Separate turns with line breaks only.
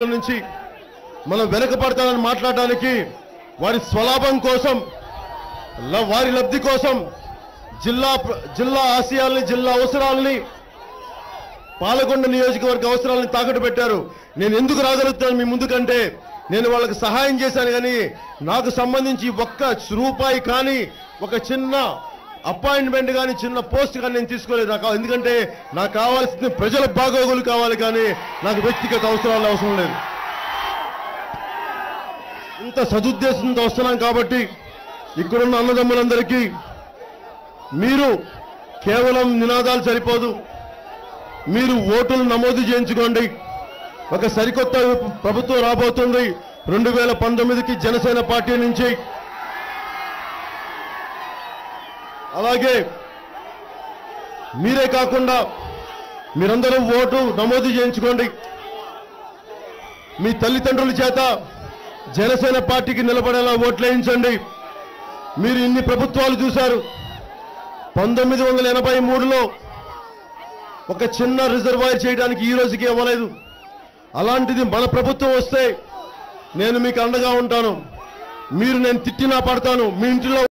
నుంచి మనం వెనకపడతానని మాట్లాడడానికి వారి స్వలాభం కోసం ల- వారి లబ్ధి కోసం జిల్లా జిల్లా ఆశయాల్ని జిల్లా అవసరాలని పాలకొండ నియోజకవర్గ అవసరాలను తాకట్టు పెట్టారు. నేను ఎందుకు రాగలుగుతాను మీ ముందుకంటే నేను వాళ్ళకి సహాయం చేశాను కానీ నాకు సంబంధించి ఒక్క రూపాయి కానీ ఒక చిన్న అపాయింట్మెంట్ కానీ చిన్న పోస్ట్ కానీ నేను తీసుకోలేదు. నాకు ఎందుకంటే నాకు కావాల్సింది ప్రజల బాగోగులు కావాలి కానీ నాకు వ్యక్తిగత అవసరాలు అవసరం లేదు. ఇంత సదుద్దేశంతో వస్తున్నాం కాబట్టి ఇక్కడున్న అన్నదమ్ములందరికీ మీరు కేవలం నినాదాలు సరిపోదు. మీరు ఓటులు నమోదు చేయించుకోండి. ఒక సరికొత్త ప్రభుత్వం రాబోతుంది. రెండు వేల పంతొమ్మిదికి జనసేన పార్టీ నుంచి అలాగే మీరే కాకుండా మీరందరూ ఓటు నమోదు చేయించుకోండి. మీ తల్లిదండ్రుల చేత జనసేన పార్టీకి నిలబడేలా ఓట్లేయించండి మీరు ఇన్ని ప్రభుత్వాలు చూశారు. పంతొమ్మిది వందల ఎనభై మూడులో ఒక చిన్న రిజర్వాయర్ చేయడానికి ఈ రోజుకి ఇవ్వలేదు. అలాంటిది మన ప్రభుత్వం వస్తే నేను మీకు అండగా ఉంటాను. మీరు నేను తిట్టినా పడతాను. మీ ఇంటిలో